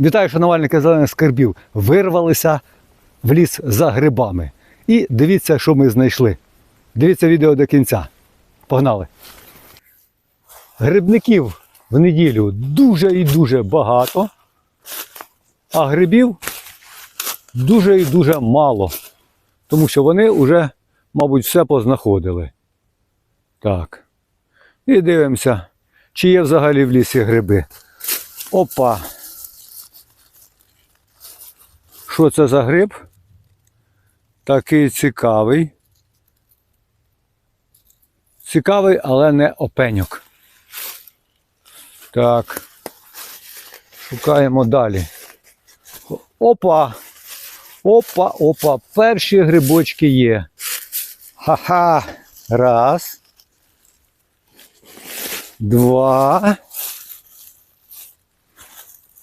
Вітаю, шанувальники зелених скарбів. Вирвалися в ліс за грибами. І дивіться, що ми знайшли. Дивіться відео до кінця. Погнали. Грибників в неділю дуже і дуже багато, а грибів дуже і дуже мало. Тому що вони вже, мабуть, все познаходили. Так. І дивимося, чи є взагалі в лісі гриби. Опа. Що це за гриб? Такий цікавий. Цікавий, але не опеньок. Так. Шукаємо далі. Опа! Опа, опа, перші грибочки є. Ха-ха. Раз. Два.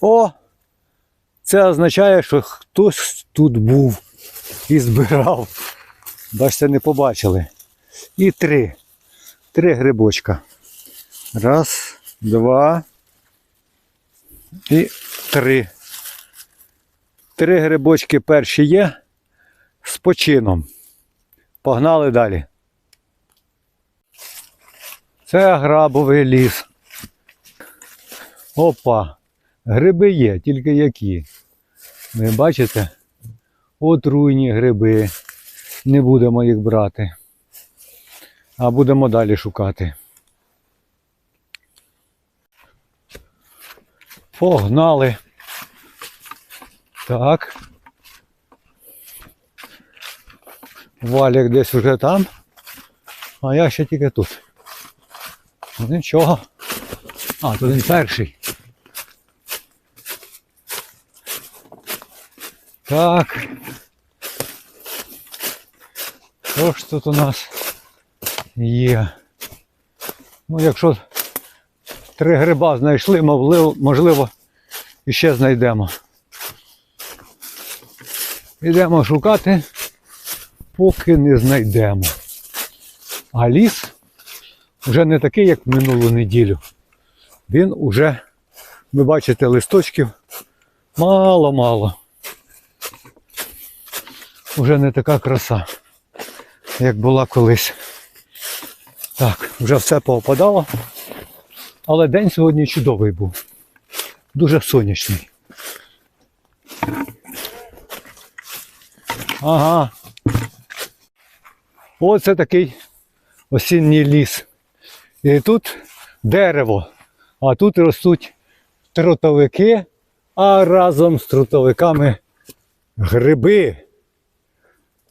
О! Це означає, що хтось тут був і збирав. Бачите, не побачили. І три. Три грибочка. Раз, два і три. Три грибочки перші є з почином. Погнали далі. Це грабовий ліс. Опа. Гриби є, тільки які. Ви бачите? Отруйні гриби. Не будемо їх брати. А будемо далі шукати. Погнали. Так. Валік десь вже там. А я ще тільки тут. Нічого. А, тут він перший. Так. Що ж тут у нас є? Ну, якщо три гриба знайшли, можливо, іще знайдемо. Йдемо шукати, поки не знайдемо. А ліс вже не такий, як минулу неділю. Він уже, ви бачите, листочків мало-мало. Уже не така краса, як була колись. Так, вже все поопадало. Але день сьогодні чудовий був. Дуже сонячний. Ага. Оце такий осінній ліс. І тут дерево, а тут ростуть трутовики, а разом з трутовиками гриби.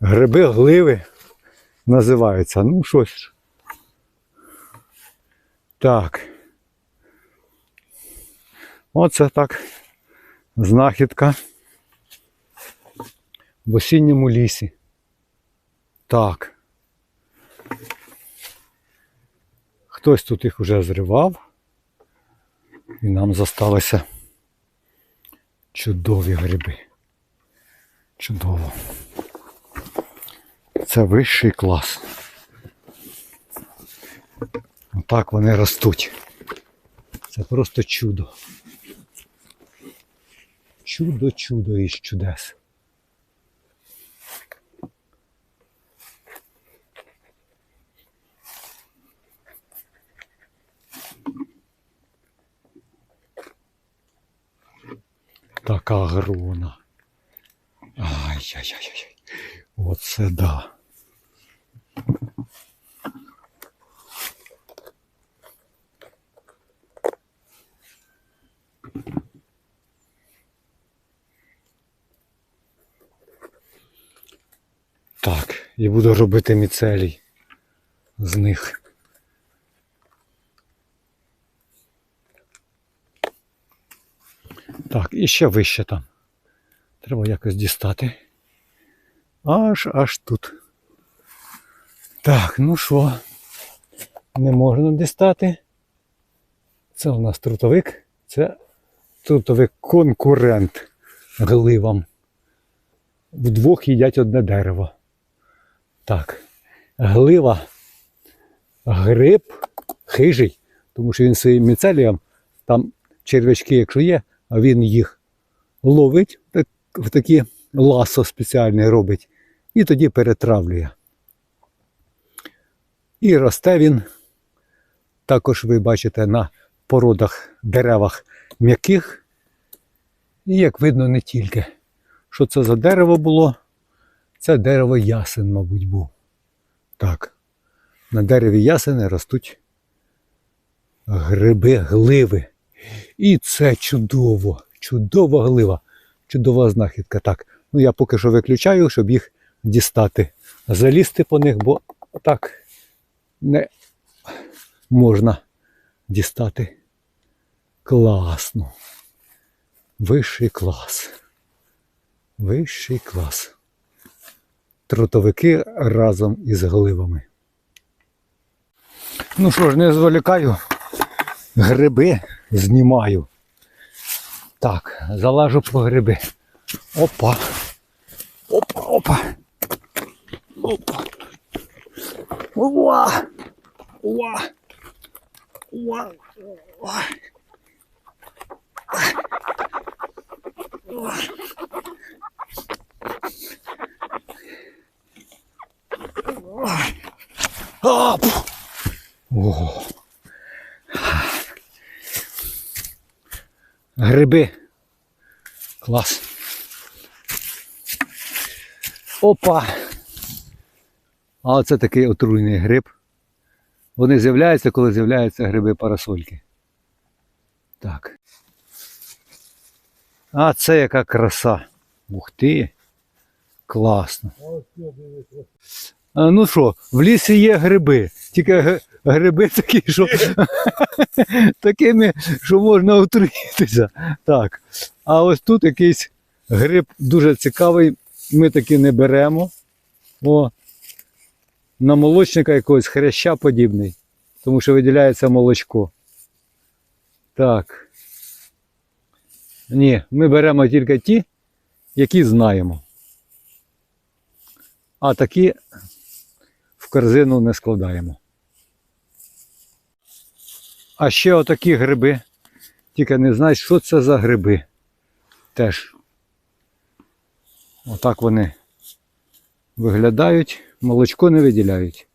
Гриби гливи називаються. Ну, щось. Так. Оце так. Знахідка в осінньому лісі. Так. Хтось тут їх вже зривав. І нам зосталися чудові гриби. Чудово. Це вищий клас. Отак вони ростуть. Це просто чудо. Чудо, чудо із чудес. Така грона. Ай-яй-яй-яй. Оце да. Так, і буду робити міцелій з них. Так, і ще вище там. Треба якось дістати. Аж аж тут. Так, ну що, не можна дістати. Це у нас трутовик. Це трутовик конкурент гливам. Вдвох їдять одне дерево. Так. Глива, гриб хижий, тому що він своїм міцелієм, там черв'ячки, якщо є, а він їх ловить, так, в такі ласо спеціальне робить, і тоді перетравлює. І росте він, також ви бачите на породах, деревах м'яких. І як видно, не тільки. Що це за дерево було? Це дерево ясен, мабуть, був. Так. На дереві ясени ростуть гриби, гливи. І це чудово, чудова глива, чудова знахідка. Так, ну я поки що виключаю, щоб їх дістати. Залізти по них, бо так не можна дістати. Класно. Вищий клас. Вищий клас. Трутовики разом із гливами. Ну що ж, не зволікаю. Гриби знімаю. Так, залажу по гриби. Опа. Опа, опа. Опа. Уа. Уа. Уа. Уа. О. Гриби. Клас. Опа. А оце такий отруйний гриб. Вони з'являються, коли з'являються гриби парасольки. Так. А це яка краса. Ух ти. Класно. А, ну що, в лісі є гриби. Тільки гриби такі, що такими, що можна отруїтися. Так. А ось тут якийсь гриб дуже цікавий. Ми таки не беремо. О, на молочника якогось хряща подібний, тому що виділяється молочко. Так. Ні, ми беремо тільки ті, які знаємо. А такі в корзину не складаємо. А ще отакі гриби. Тільки не знаєш, що це за гриби. Теж. Отак вони виглядають, молочко не виділяють.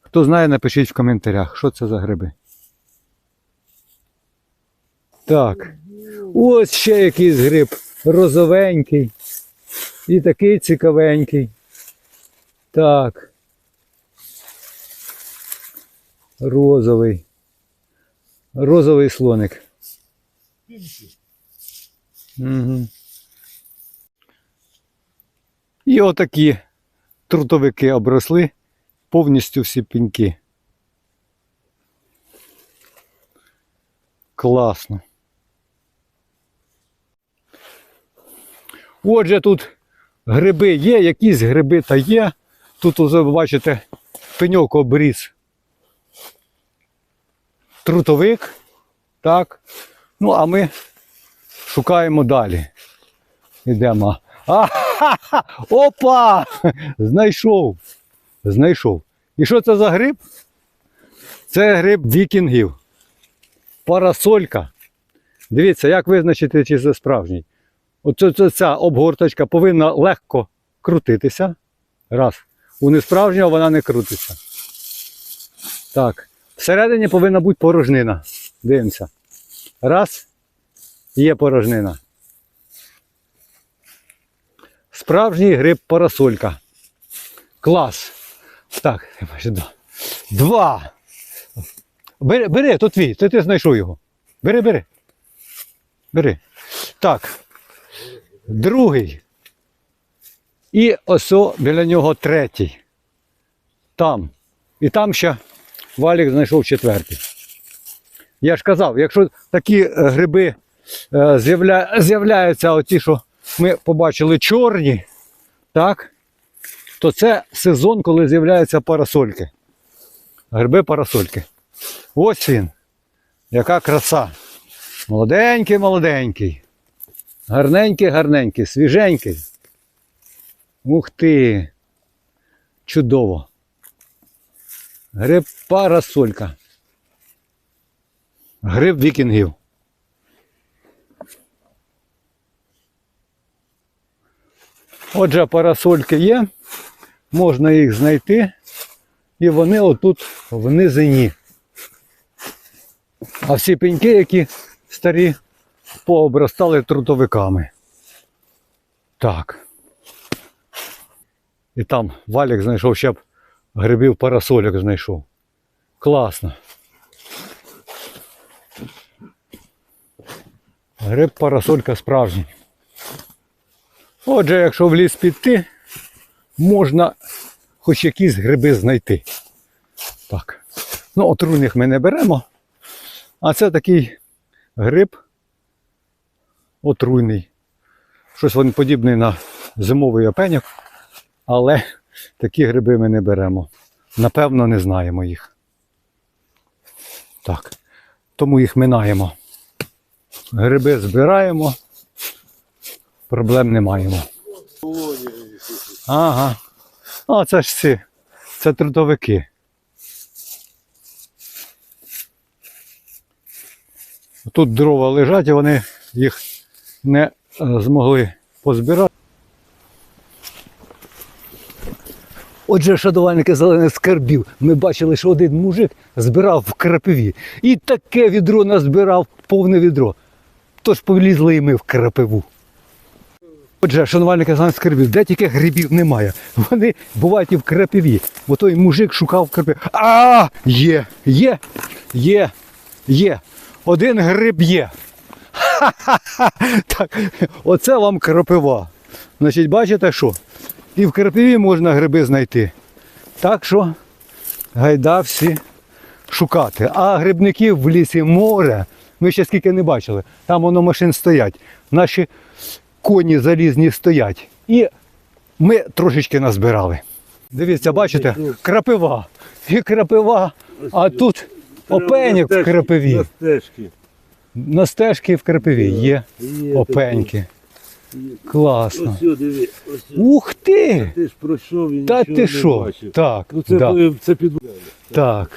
Хто знає, напишіть в коментарях, що це за гриби. Так. Ось ще якийсь гриб розовенький. І такий цікавенький. Так. Розовий. Розовий слоник. Угу. І отакі трутовики обросли повністю всі пеньки. Класно. Отже, тут гриби є, якісь гриби та є. Тут ви бачите пеньок обріз. Трутовик. Так. Ну, а ми шукаємо далі. Йдемо. А, ха, ха Опа! Знайшов. Знайшов. І що це за гриб? Це гриб вікінгів. Парасолька. Дивіться, як визначити, чи це справжній. Оце ця обгорточка повинна легко крутитися. Раз. У несправжнього вона не крутиться. Так. Всередині повинна бути порожнина. Дивимося. Раз. Є порожнина. Справжній гриб парасолька. Клас. Так, два. Два. Бери, бери, то твій, це ти знайшов його. Бери, бери. Бери. Так. Другий. І ось біля нього третій. Там. І там ще валік знайшов четвертий. Я ж казав, якщо такі е, гриби е, з'явля... з'являються, оті, що ми побачили чорні, так, то це сезон, коли з'являються парасольки. Гриби парасольки. Ось він. Яка краса. Молоденький, молоденький. Гарненький, гарненький, свіженький. Ух ти. Чудово. Гриб парасолька. Гриб вікінгів. Отже, парасольки є, можна їх знайти, і вони отут в низині. А всі пеньки, які старі, пообростали трутовиками. Так. І там валік знайшов ще б грибів парасольок знайшов. Класно. Гриб парасолька справжній. Отже, якщо в ліс піти, можна хоч якісь гриби знайти. Так. Ну, отруйних ми не беремо. А це такий гриб отруйний. Щось він подібний на зимовий опеньок, але такі гриби ми не беремо. Напевно, не знаємо їх. Так. Тому їх минаємо. Гриби збираємо, проблем не маємо. Ага. А, це ж ці. Це трудовики. Тут дрова лежать, і вони їх не е, змогли позбирати. Отже, шадувальники зелених скарбів. Ми бачили, що один мужик збирав в крапиві. І таке відро назбирав, повне відро. Тож полізли і ми в крапиву. Отже, шанувальники зелених скарбів, де тільки грибів немає. Вони бувають і в крапиві. Бо той мужик шукав в крапиві. А, є, є, є, є. Один гриб є. Так, оце вам крапива. Значить, бачите що? І в крапиві можна гриби знайти. Так що гайда всі шукати. А грибників в лісі море. Ми ще скільки не бачили. Там воно машин стоять. Наші коні залізні стоять. І ми трошечки назбирали. Дивіться, бачите, крапива. І крапива, а тут опеньок в крапиві. На стежки. В крапиві є Є опеньки. Класно. Ось сюди, диви. Ось. Ух ти! Ти ж пройшов і Та нічого ти не що? бачив. Так, Ну це, да, е, це під... так.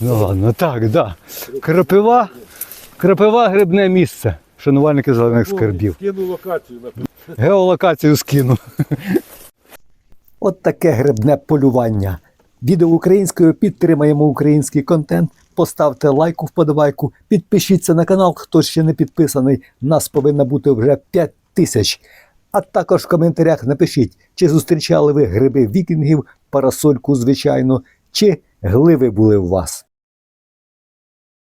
Ну ладно, так, да. Крапива, крапива грибне місце. Шанувальники зелених скарбів. Кину локацію. на Геолокацію скину. От таке грибне полювання. Відео українською підтримаємо український контент. Поставте лайку, вподобайку, підпишіться на канал, хто ще не підписаний. Нас повинно бути вже 5 тисяч. А також в коментарях напишіть, чи зустрічали ви гриби вікінгів, парасольку, звичайно, чи гливи були у вас.